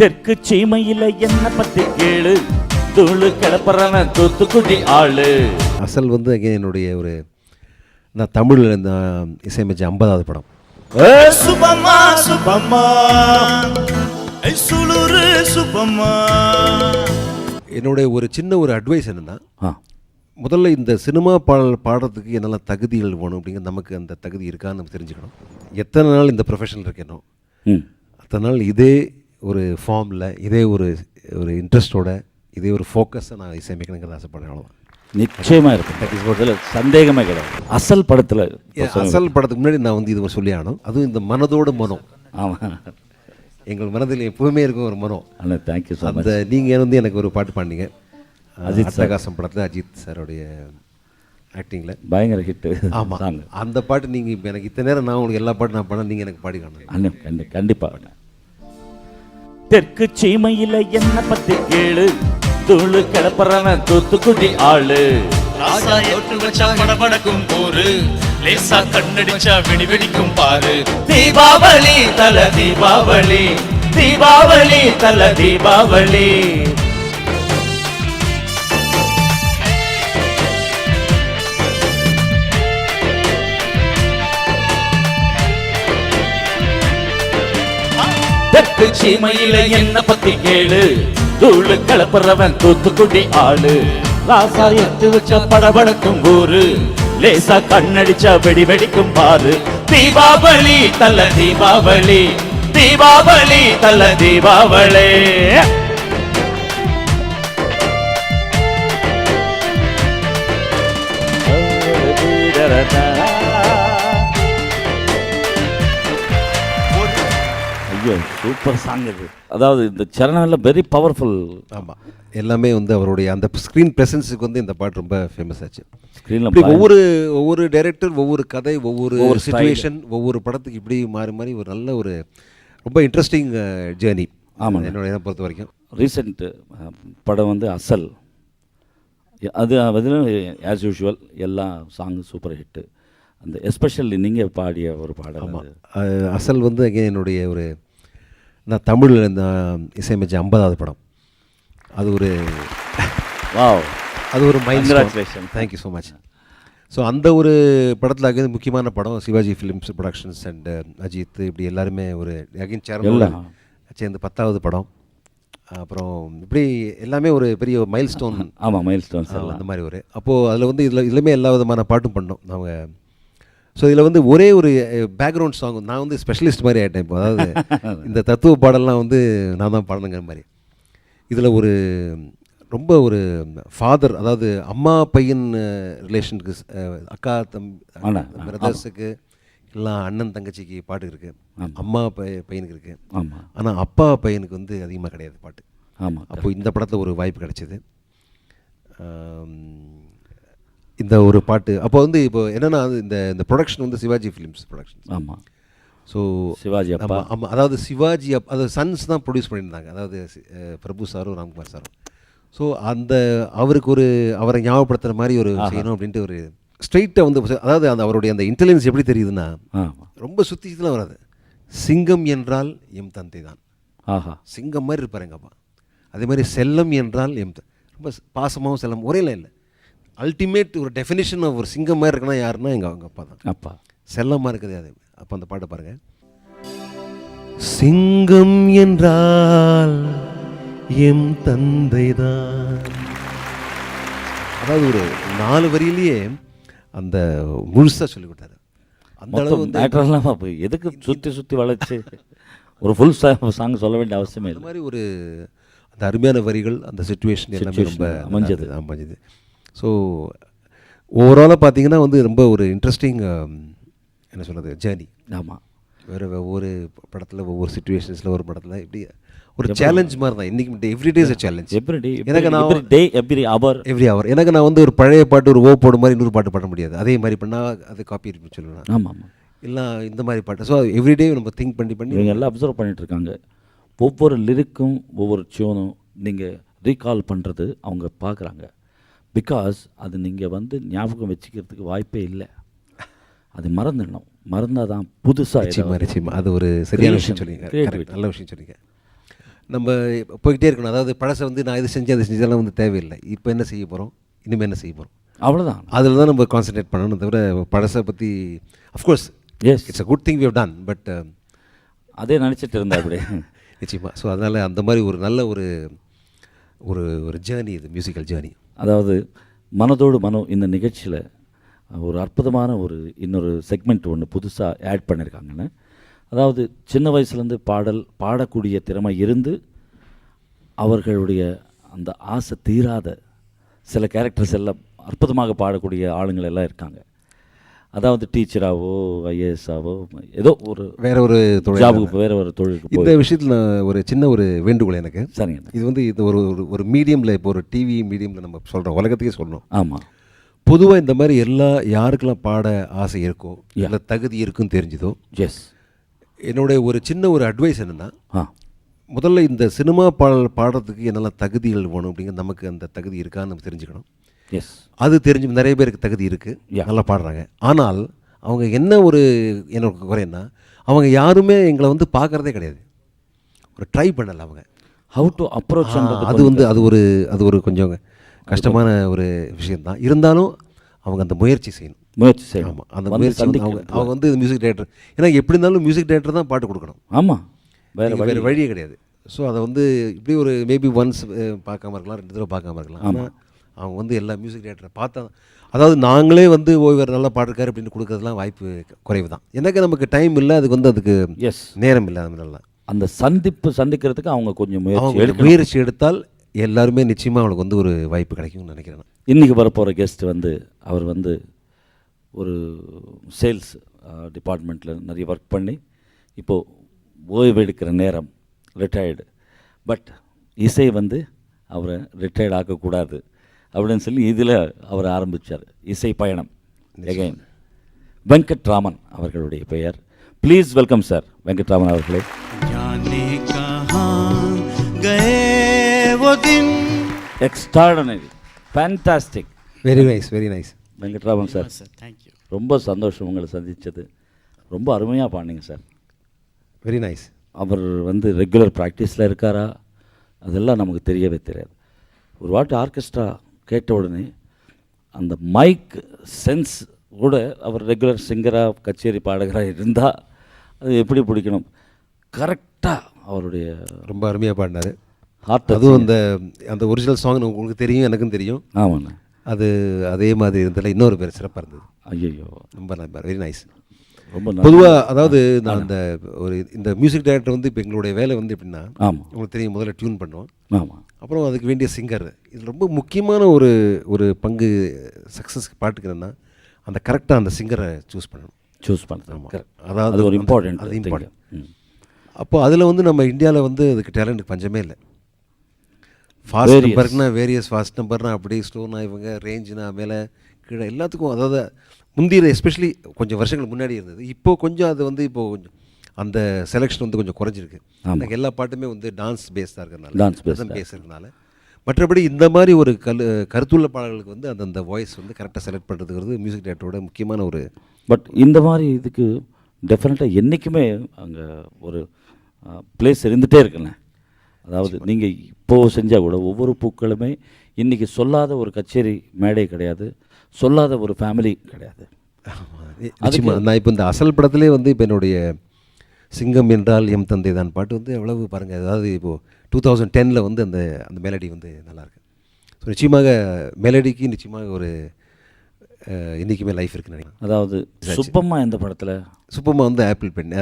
தெற்கு சீமையில என்ன பத்தி கேளு தூளு கிளப்புறவன் தூத்துக்குடி ஆளு. அசல் வந்து again என்னுடைய ஒரு நான் தமிழில் இந்த இசையமைச்ச ஐம்பதாவது படம். ஏ சுபம்மா சுளுரு சுபம்மா. என்னுடைய ஒரு சின்ன ஒரு அட்வைஸ் என்னென்னா முதல்ல இந்த சினிமா பாடல் பாடுறதுக்கு என்னெல்லாம் தகுதிகள் வேணும் அப்படிங்கிற நமக்கு அந்த தகுதி இருக்கான்னு நம்ம தெரிஞ்சுக்கணும். எத்தனை நாள் இந்த ப்ரொஃபஷனில் இருக்கேனோ ம். அத்தனை நாள் இதே ஒரு ஃபார்மில் இதே ஒரு ஒரு இன்ட்ரெஸ்ட்டோட இதே ஒரு ஃபோக்கஸை நான் இசையமைக்கணுங்கிறத ஆசைப்படுறேன் அவ்வளோதான் நிச்சயமா இருக்கும். இதில் சந்தேகமே கிடையாது. அசல் படத்துல அசல் படத்துக்கு முன்னாடி நான் வந்து இது சொல்லி ஆகணும். அதுவும் இந்த மனதோட மனம். ஆமா. எங்கள் மனதில் எப்பவுமே இருக்கும் ஒரு மனம். அண்ணா தேங்க்யூ மச் அந்த நீங்கள் வந்து எனக்கு ஒரு பாட்டு பாடினீங்க. அஜித் அட்டகாசம் படத்தில் அஜித் சாரோடைய ஆக்டிங்கில் பயங்கர ஹிட்டு ஆமாம் அந்த பாட்டு நீங்கள் இப்போ எனக்கு இத்தனை நேரம் நான் உங்களுக்கு எல்லா பாட்டும் நான் பண்ண நீங்கள் எனக்கு பாடி காணும் அண்ணன் கண்டி கண்டிப்பா. தெற்கு சீமையில என்ன பத்தி கேளு? தூளு கிளப்புறவன் தூத்துக்குடி ஆளு. ராசா எட்டு வச்சா படபடக்கும் போரு. லேசா கண்ணடிச்சா வெடி வெடிக்கும் பாரு. தீபாவளி தல தீபாவளி. தீபாவளி தல தீபாவளி. தெற்கு சீமையில என்ன பத்தி கேளு? தூளு கலப்புறவன் தூத்துக்குடி ஆளு. ராசா எத்து வச்ச படபடக்கும் ஊரு. லேசா கண்ணடிச்சா வெடி வெடிக்கும் பாரு. தீபாவளி தல தீபாவளி. தீபாவளி தல தீபாவளி. ஐயோ சூப்பர் சாங் இது. அதாவது இந்த சரணம் வெரி பவர்ஃபுல் ஆமாம் எல்லாமே வந்து அவருடைய அந்த ஸ்க்ரீன் ப்ரெசன்ஸுக்கு வந்து இந்த பாட்டு ரொம்ப ஃபேமஸ் ஆச்சு. ஸ்க்ரீனில் ஒவ்வொரு ஒவ்வொரு டைரக்டர் ஒவ்வொரு கதை ஒவ்வொரு ஒவ்வொரு style. சுச்சுவேஷன் ஒவ்வொரு படத்துக்கு இப்படி மாறி மாறி ஒரு நல்ல ஒரு ரொம்ப இன்ட்ரெஸ்டிங் ஜேர்னி ஆமாங்க. என்னோட என்னை பொறுத்த வரைக்கும். ரீசெண்ட் படம் வந்து அசல். அது அதில் ஆஸ் யூஷுவல் எல்லா சாங்கும் சூப்பர் ஹிட்டு அந்த எஸ்பெஷல்லி நீங்கள் பாடிய ஒரு பாடல் அது. அசல் வந்து என்னுடைய ஒரு நான் தமிழில் இந்த இசையமைச்ச ஐம்பதாவது படம். அது ஒரு வாவ். அது ஒரு mind. Thank you so much so அந்த ஒரு படத்தில் அகைன் முக்கியமான படம் Sivaji Films Productions and Ajith இப்படி எல்லாருமே ஒரு அகைன் சேர்ந்து. சேர்ந்து பத்தாவது படம். அப்புறம் இப்படி எல்லாமே ஒரு பெரிய மைல் ஸ்டோன் ஆமாம் மைல் ஸ்டோன்ஸ் அந்த மாதிரி ஒரு. அப்போது அதில் வந்து இதில் இதுலையுமே எல்லா விதமான பாட்டும் பண்ணோம். நாங்கள் ஸோ இதில் வந்து ஒரே ஒரு பேக்ரவுண்ட் சாங் நான் வந்து ஸ்பெஷலிஸ்ட் மாதிரி ஆகிட்டேன் இப்போ. அதாவது இந்த தத்துவ பாடல்லாம் வந்து நான் தான் பாடணுங்கிற மாதிரி. இதில் ஒரு ரொம்ப ஒரு ஃபாதர் அதாவது அம்மா பையன் ரிலேஷனுக்கு அக்கா தம் ஆனா, பிரதர்ஸுக்கு எல்லாம் அண்ணன் தங்கச்சிக்கு பாட்டு இருக்குது அம்மா பையனுக்கு இருக்குது ஆனால் அப்பா பையனுக்கு வந்து அதிகமாக கிடையாது பாட்டு. ஆமாம் அப்போ இந்த படத்தில் ஒரு வாய்ப்பு கிடைச்சிது. இந்த ஒரு பாட்டு. அப்போ வந்து இப்போ என்னன்னா இந்த இந்த ப்ரொடக்ஷன் வந்து சிவாஜி ஃபிலிம்ஸ் ப்ரொடக்ஷன் ஆமாம் ஸோ சிவாஜி அப்பா. ஆமாம் அதாவது சிவாஜி அப் அதாவது சன்ஸ் தான் ப்ரொடியூஸ் பண்ணியிருந்தாங்க. அதாவது பிரபு சாரும் ராம்குமார் சாரும். ஸோ அந்த அவருக்கு ஒரு அவரை ஞாபகப்படுத்துகிற மாதிரி ஒரு செய்யணும் அப்படின்ட்டு ஒரு ஸ்ட்ரெயிட்டாக வந்து அதாவது அந்த அவருடைய அந்த இன்டெலிஜென்ஸ் எப்படி தெரியுதுன்னா ரொம்ப சுற்றி சுற்றிலாம் வராது. சிங்கம் என்றால் எம் தந்தை தான். ஆஹா. சிங்கம் மாதிரி இருப்பார் எங்கள் அப்பா. அதே மாதிரி செல்லம் என்றால் எம் ரொம்ப பாசமாகவும் செல்லம் ஒரே இல்லை அல்டிமேட் ஒரு டெஃபினேஷன் ஒரு சிங்கம் மாதிரி இருக்குன்னா யாருன்னா எங்கள் அவங்க அப்பா தான். அப்பா. செல்லமாக இருக்குது அது. அப்போ அந்த பாட்டை பாருங்க. சிங்கம் என்றால் எம் தந்தை தான். அதாவது ஒரு நாலு வரியிலேயே அந்த முழுசாக சொல்லி கொடுத்தாரு. அந்த அளவு தேட்டர்லாம் அப்போ எதுக்கு சுற்றி சுற்றி வளைச்சு? ஒரு ஃபுல் சாங் சொல்ல வேண்டிய அவசியமே இல்லை. மாதிரி ஒரு அந்த அருமையான வரிகள் அந்த சுச்சுவேஷன் எல்லாமே ரொம்ப அமைஞ்சது. அமைஞ்சது. ஸோ ஓவராலாக பார்த்தீங்கன்னா வந்து ரொம்ப ஒரு இன்ட்ரெஸ்டிங் என்ன சொல்கிறது ஜேர்னி ஆமாம் வேறு ஒவ்வொரு படத்தில் ஒவ்வொரு சுச்சுவேஷன்ஸில் ஒரு படத்தில் இப்படி ஒரு சேலஞ்ச் மாதிரி தான். இன்றைக்கி எவ்ரி டேஸ் சேலஞ்ச் எவ்ரி எனக்கு நான் every day every hour every hour எனக்கு நான் வந்து ஒரு பழைய பாட்டு ஒரு ஓ போடு மாதிரி இன்னொரு பாட்டு பாட முடியாது. அதே மாதிரி பண்ணால் அது காப்பி சொல்லுவேன். ஆமாம் ஆமாம் இல்லை இந்த மாதிரி பாட்டு. ஸோ எவ்ரிடே நம்ம திங்க் பண்ணி பண்ணி இவங்க எல்லாம் அப்சர்வ் பண்ணிட்டு இருக்காங்க. ஒவ்வொரு லிரிக்கும் ஒவ்வொரு டியூனும் நீங்கள் ரீகால் பண்ணுறது அவங்க பார்க்குறாங்க பிகாஸ் அது நீங்கள் வந்து ஞாபகம் வச்சுக்கிறதுக்கு வாய்ப்பே இல்லை. அது மறந்துடணும். மறந்தால் தான் புதுசாக நிச்சயமா நிச்சயமா. அது ஒரு சரியான விஷயம் சொல்லிங்க. நல்ல விஷயம் சொல்லிங்க நம்ம போய்கிட்டே இருக்கணும். அதாவது பழசை வந்து நான் இது செஞ்சேன் அது செஞ்சதெல்லாம் வந்து தேவையில்லை. இப்போ என்ன செய்ய போகிறோம் இனிமேல் என்ன செய்ய போகிறோம் அவ்வளோதான் அதில் தான் நம்ம கான்சென்ட்ரேட் பண்ணணும். தவிர பழசை பற்றி of course yes it's a good thing we done but அதே நினச்சிட்டு இருந்தா அப்படியே நிச்சயமாக ஸோ அதனால் அந்த மாதிரி ஒரு நல்ல ஒரு ஒரு ஒரு ஜேர்னி இது மியூசிக்கல் ஜேர்னி அதாவது மனதோடு மனம் இந்த நிகழ்ச்சியில் ஒரு அற்புதமான ஒரு இன்னொரு செக்மெண்ட் ஒன்று புதுசாக ஆட் பண்ணியிருக்காங்கன்னு அதாவது சின்ன வயசுலேருந்து பாடல் பாடக்கூடிய திறமை இருந்து அவர்களுடைய அந்த ஆசை தீராத சில கேரக்டர்ஸ் எல்லாம் அற்புதமாக பாடக்கூடிய ஆளுங்கள் எல்லாம் இருக்காங்க. அதாவது டீச்சராகவோ ஐஏஎஸ்ஸாவோ ஏதோ ஒரு வேற ஒரு தொழில் ஜாபுக்கு வேறு ஒரு தொழிலுக்கு இந்த விஷயத்தில் ஒரு சின்ன ஒரு வேண்டுகோள் எனக்கு. சரிங்க. இது வந்து இது ஒரு ஒரு- மீடியமில் இப்போ ஒரு டிவி மீடியமில் நம்ம சொல்கிறோம் உலகத்துக்கே சொல்லணும். ஆமாம் பொதுவாக இந்த மாதிரி எல்லா யாருக்கெல்லாம் பாட ஆசை இருக்கோ இல்லை தகுதி இருக்குன்னு தெரிஞ்சுதோ எஸ் என்னுடைய ஒரு சின்ன ஒரு அட்வைஸ் என்னென்னா முதல்ல இந்த சினிமா பாடல் பாடுறதுக்கு என்னெல்லாம் தகுதிகள் வேணும் அப்படிங்கிற நமக்கு அந்த தகுதி இருக்கான்னு நம்ம தெரிஞ்சுக்கணும். எஸ் அது தெரிஞ்சு நிறைய பேருக்கு தகுதி இருக்குது. நல்லா பாடுறாங்க. ஆனால் அவங்க என்ன ஒரு எனக்கு குறைன்னா அவங்க யாருமே எங்களை வந்து பார்க்குறதே கிடையாது. ஒரு ட்ரை பண்ணலை அவங்க. ஹவு டு அப்ரோச் அது வந்து அது ஒரு அது ஒரு கொஞ்சம் கஷ்டமான ஒரு விஷயம்தான். இருந்தாலும் அவங்க அந்த முயற்சி செய்யணும். முயற்சி செய்யணும். ஆமாம் அந்த முயற்சி வந்து அவங்க. அவங்க வந்து மியூசிக் டைரக்டர் ஏன்னா எப்படி இருந்தாலும் மியூசிக் டைரக்டர் தான் பாட்டு கொடுக்கணும். ஆமாம் வேறு வேறு வழியே கிடையாது. ஸோ அதை வந்து இப்படி ஒரு மேபி ஒன்ஸ் பார்க்காம இருக்கலாம் ரெண்டு தடவை பார்க்காம இருக்கலாம். ஆனால் அவங்க வந்து எல்லா மியூசிக் டேரக்டரை பார்த்தா அதாவது நாங்களே வந்து ஓய்வர் நல்லா பாடுறாரு அப்படின்னு கொடுக்கறதுலாம் வாய்ப்பு குறைவு தான் எனக்கு நமக்கு டைம் இல்லை அதுக்கு வந்து அதுக்கு எஸ் நேரம் இல்லை அது மாதிரிலாம் அந்த சந்திப்பு சந்திக்கிறதுக்கு அவங்க கொஞ்சம் முயற்சி எடுத்தால் எல்லாருமே நிச்சயமாக அவங்களுக்கு வந்து ஒரு வாய்ப்பு கிடைக்கும்னு நினைக்கிறேன் நான். இன்றைக்கி வரப்போகிற கெஸ்ட் வந்து அவர் வந்து ஒரு சேல்ஸ் டிபார்ட்மெண்ட்டில் நிறைய ஒர்க் பண்ணி இப்போது ஓய்வு எடுக்கிற நேரம் ரிட்டையர்டு பட் இசை வந்து அவரை ரிட்டையர்ட் ஆக்கக்கூடாது. அப்படின்னு சொல்லி இதில் அவர் ஆரம்பித்தார் இசை பயணம். எகைன் வெங்கட்ராமன் அவர்களுடைய பெயர். ப்ளீஸ் வெல்கம் சார் வெங்கட்ராமன் அவர்களே. Extraordinary fantastic very nice very nice Venkatraman sir thank you ரொம்ப சந்தோஷம் உங்களை சந்தித்தது ரொம்ப அருமையாக பாடினீங்க சார் வெரி நைஸ் அவர் வந்து ரெகுலர் ப்ராக்டிஸில் இருக்காரா? அதெல்லாம் நமக்கு தெரியவே தெரியாது. ஒரு வாட்டி ஆர்கெஸ்ட்ரா கேட்ட உடனே அந்த மைக் சென்ஸ் கூட அவர் ரெகுலர் சிங்கராக கச்சேரி பாடகராக இருந்தால் அது எப்படி பிடிக்கணும்? கரெக்டாக அவருடைய ரொம்ப அருமையாக பாடினார். ஹார்ட் அதுவும் அந்த அந்த ஒரிஜினல் சாங் உங்களுக்கு தெரியும் எனக்கும் தெரியும். ஆமாண்ணே. அது அதே மாதிரி இருந்ததில் இன்னொரு பேர் சிறப்பாக இருந்தது. ஐயோ ரொம்ப நல்லா வெரி நைஸ் ரொம்ப. பொதுவாக அதாவது நான் அந்த ஒரு இந்த மியூசிக் டைரக்டர் வந்து இப்போ எங்களுடைய வேலை வந்து எப்படின்னா ஆமாம் உங்களுக்கு தெரியும் முதல்ல டியூன் பண்ணுவோம். ஆமாம் அப்புறம் அதுக்கு வேண்டிய சிங்கர் இது ரொம்ப முக்கியமான ஒரு ஒரு பங்கு சக்ஸஸ் பாட்டுக்கு என்னன்னா அந்த கரெக்டாக அந்த சிங்கரை சூஸ் பண்ணணும். சூஸ் பண்ணுறது அதாவது அது ஒரு இம்பார்ட்டன்ட் அது important. அப்போ அதில் வந்து நம்ம இந்தியாவில் வந்து அதுக்கு டேலண்ட்டுக்கு பஞ்சமே இல்லை. ஃபாஸ்ட். நம்பர்னா வேரியஸ் ஃபாஸ்ட் நம்பர்னா அப்படி ஸ்லோனா இவங்க ரேஞ்சுனா மேலே கீழே எல்லாத்துக்கும் அதாவது முந்திய எஸ்பெஷலி கொஞ்சம் வருஷங்களுக்கு முன்னாடி இருந்தது. இப்போ கொஞ்சம் அது வந்து இப்போ கொஞ்சம் அந்த செலெக்ஷன் வந்து கொஞ்சம் குறைஞ்சிருக்கு. எனக்கு எல்லா பாட்டுமே வந்து டான்ஸ் பேஸ் இருக்கிறனால Dance based rhythm பேஸ் இருக்கனால மற்றபடி இந்த மாதிரி ஒரு கல் கருத்துள்ள பாடல்களுக்கு வந்து அந்தந்த வாய்ஸ் வந்து கரெக்டாக செலக்ட் பண்ணுறதுங்கிறது மியூசிக் டேரக்டரோட முக்கியமான ஒரு பட் இந்த மாதிரி இதுக்கு டெஃபினட்டாக என்றைக்குமே அங்கே ஒரு பிளேஸ் இருந்துகிட்டே இருக்குண்ணே அதாவது நீங்கள் இப்போது செஞ்சால் கூட ஒவ்வொரு பூக்களுமே இன்றைக்கி சொல்லாத ஒரு கச்சேரி மேடை கிடையாது சொல்லாத ஒரு ஃபேமிலி கிடையாது. நிச்சயமா. நான் இப்போ இந்த அசல் படத்திலே வந்து இப்போ என்னுடைய சிங்கம் என்றால் எம் தந்தை தான். பாட்டு வந்து எவ்வளவு பாருங்கள் அதாவது இப்போது டூ தௌசண்ட் டெனில் வந்து அந்த அந்த மெலடி வந்து நல்லாயிருக்கு ஸோ நிச்சயமாக மெலடிக்கு நிச்சயமாக ஒரு என்றைக்குமே லைஃப் இருக்குன்னு நினைக்கிறேன். அதாவது சுப்பம்மா இந்த படத்தில்? சுப்பமாக வந்து ஆப்பிள் பெண்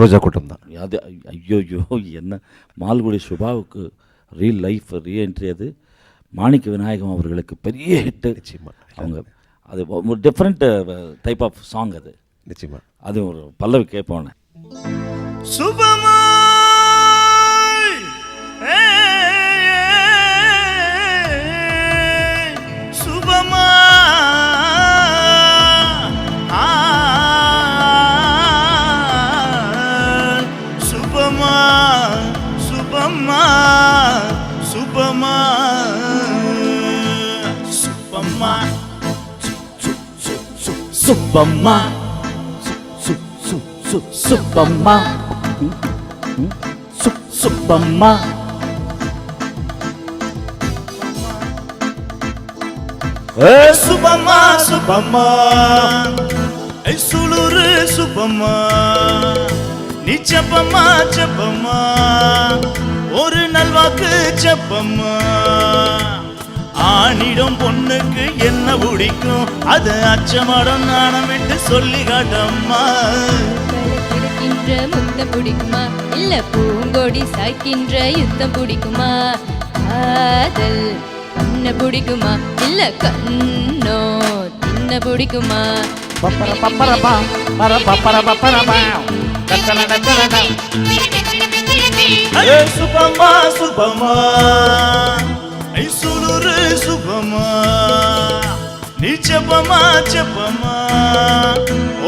ரோஜா கூட்டம் தான். அது ஐயோயோ என்ன? மால்குடி சுபாவுக்கு ரீல் லைஃப் ரீஎன்ட்ரி அது. மாணிக்க விநாயகம் அவர்களுக்கு பெரிய ஹிட்டு நிச்சயமா. அவங்க அது ஒரு டிஃப்ரெண்ட் டைப் ஆஃப் சாங் அது. நிச்சயமாக அது ஒரு பல்லவி கேட்போன்னு சுபமாய் சுப்பம்மா. சுப்பம்மா. சுப்பம்மா. சுபம்மா சுபம்மா சுளுரு சுபம்மா நீ செப்பம்மா செப்பம்மா. ஒரு நல்வாக்கு செப்பம்மா. ஆணிடம் பொண்ணுக்கு என்ன பிடிக்கும்? அது அச்சமடம் நாணம் விட்டு சொல்லி காட்டம்மா. முத்தம் பிடிக்குமா? இல்ல பூங்கொடி சாய்க்கின்ற யுத்தம் பிடிக்குமா? காதல் பண்ண பிடிக்குமா? இல்ல கண்ணோ தின்ன பிடிக்குமா? பப்பர பப்பரபா பர பப்பர பப்பரபா டக்கன டக்கன. ஐ சுபம்மா ஐ சுளுரு சுபம்மா நீ செப்பம்மா செப்பம்மா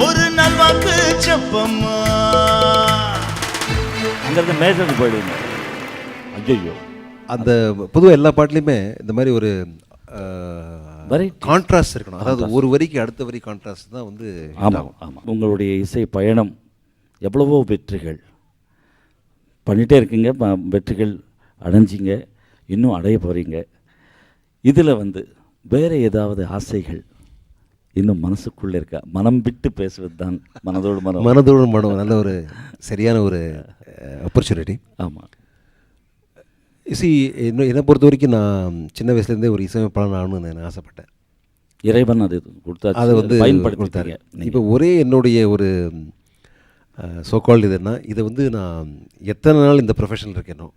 ஒரு நல்வாக்கு செப்பம்மா அங்கிருந்து மேஜருக்கு போயிடுங்க. ஐயோ அந்த பொதுவாக எல்லா பாட்டுலையுமே இந்த மாதிரி ஒரு Variety. கான்ட்ராஸ்ட் இருக்கணும். அதாவது ஒரு வரிக்கு அடுத்த வரி கான்ட்ராஸ்ட் தான் வந்து ஆமாம் ஆகும். ஆமாம் உங்களுடைய இசை பயணம் எவ்வளவோ வெற்றிகள். பண்ணிகிட்டே இருக்கீங்க வெற்றிகள் அடைஞ்சிங்க. இன்னும் அடைய போகிறீங்க இதில் வந்து வேறு ஏதாவது ஆசைகள் இன்னும் மனசுக்குள்ளே இருக்கா? மனம் விட்டு பேசுவது தான் மனதோடு மனம். மனதோடு மனம் நல்ல ஒரு சரியான ஒரு ஆப்பர்ச்சுனிட்டி ஆமாம் சி இன்னும் என்னை பொறுத்த வரைக்கும் நான் சின்ன வயசுலேருந்தே ஒரு இசையமைப்பாளன் ஆகணும்னு நான் ஆசைப்பட்டேன். இறைவன் அது கொடுத்தாச்சு. அதை வந்து பயன்படுத்திட்டாங்க கொடுத்தாரு. இப்போ ஒரே என்னுடைய ஒரு சோகால் இதுன்னா இதை வந்து நான் எத்தனை நாள் இந்த ப்ரொஃபஷனில் இருக்கேனோ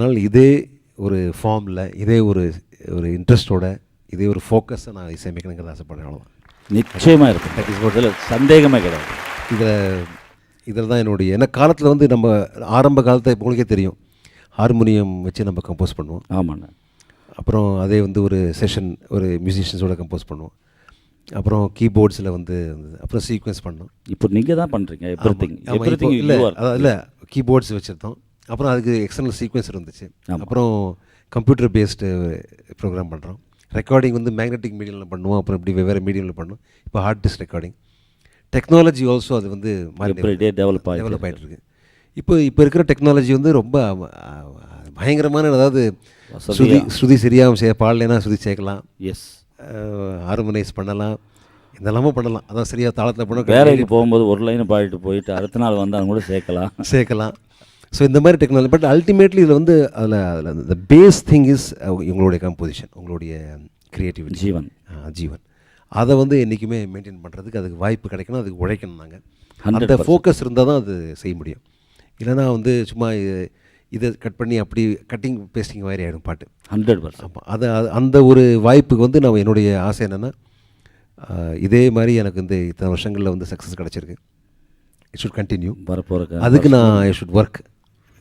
நாள் இதே ஒரு ஃபார்மில் இதே ஒரு ஒரு இன்ட்ரெஸ்ட்டோட இதே ஒரு ஃபோக்கஸை நான் இசையமைக்கணுங்கிறத ஆசைப்படுறேன். அவ்வளோதான் நிச்சயமாக இருக்கும். இதில் சந்தேகமே கிடையாது. இதில் இதில் தான் என்னுடைய ஏன்னா காலத்தில் வந்து நம்ம ஆரம்ப காலத்தை உங்களுக்கே தெரியும். ஹார்மோனியம் வச்சு நம்ம கம்போஸ் பண்ணுவோம். ஆமாண்ணா. அப்புறம் அதே வந்து ஒரு செஷன் ஒரு மியூசிஷியன்ஸோட கம்போஸ் பண்ணுவோம். அப்புறம் கீபோர்ட்ஸில் வந்து. அப்புறம் சீக்வன்ஸ் பண்ணோம் இப்போ நீங்கள் தான் பண்ணுறீங்க எவ்ரி திங் இல்லை கீபோர்ட்ஸ் வச்சுருந்தோம். அப்புறம் அதுக்கு எக்ஸ்டர்னல் சீக்வன்ஸ் இருந்துச்சு. அப்புறம் கம்ப்யூட்டர் பேஸ்டு ப்ரோக்ராம் பண்ணுறோம் ரெக்கார்டிங் வந்து மேக்னெட்டிக் மீடியமில் பண்ணுவோம். அப்புறம் இப்படி வெவ்வேறு மீடியமில் பண்ணுவோம். இப்போ hard disk recording technology also அது வந்து ஆயிட்டு டெவலப் ஆகிட்டு இருக்கு. இப்போ இப்போ இருக்கிற டெக்னாலஜி வந்து ரொம்ப பயங்கரமான அதாவது. ஸ்ருதி ஸ்ருதி சரியாக செய்ய பாடலைன்னா ஸ்ருதி சேர்க்கலாம். எஸ் ஹார்மோனைஸ் பண்ணலாம். இதெல்லாமும் பண்ணலாம். அதான் சரியாக தாளத்தில் பண்ண வேலைக்கு போகும்போது ஒரு லைன் பாடிட்டு போயிட்டு அடுத்த நாள் வந்து அவங்க கூட சேர்க்கலாம். சேர்க்கலாம். ஸோ இந்த மாதிரி டெக்னாலஜி பட் அல்டிமேட்லி இதில் வந்து அதில் அதில் இந்த பேஸ் திங் இஸ் உங்களுடைய கம்போசிஷன் உங்களுடைய க்ரியேட்டிவிட்டி ஜீவன். ஜீவன். அதை வந்து என்றைக்குமே மெயின்டைன் பண்ணுறதுக்கு அதுக்கு வாய்ப்பு கிடைக்கணும் அதுக்கு உழைக்கணும் நாங்கள் 100% அந்த ஃபோக்கஸ் இருந்தால் தான் அது செய்ய முடியும். இல்லைன்னா வந்து சும்மா இது- கட் பண்ணி அப்படி கட்டிங் பேஸ்டிங் மாதிரி ஆகிடும் பாட்டு. ஹண்ட்ரட் பர்சன்ட் ஆமாம் அது அந்த ஒரு வாய்ப்புக்கு வந்து நான் என்னுடைய ஆசை என்னென்னா இதே மாதிரி எனக்கு வந்து இத்தனை வருஷங்களில் வந்து சக்ஸஸ் கிடச்சிருக்கு. இட் ஷுட் கண்டினியூ வரப்போகிற அதுக்கு நான் I should work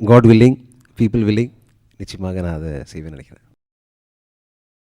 god willing people willing நிச்சயமாக நான் அதை செய்வேன் நினைக்கிறேன்.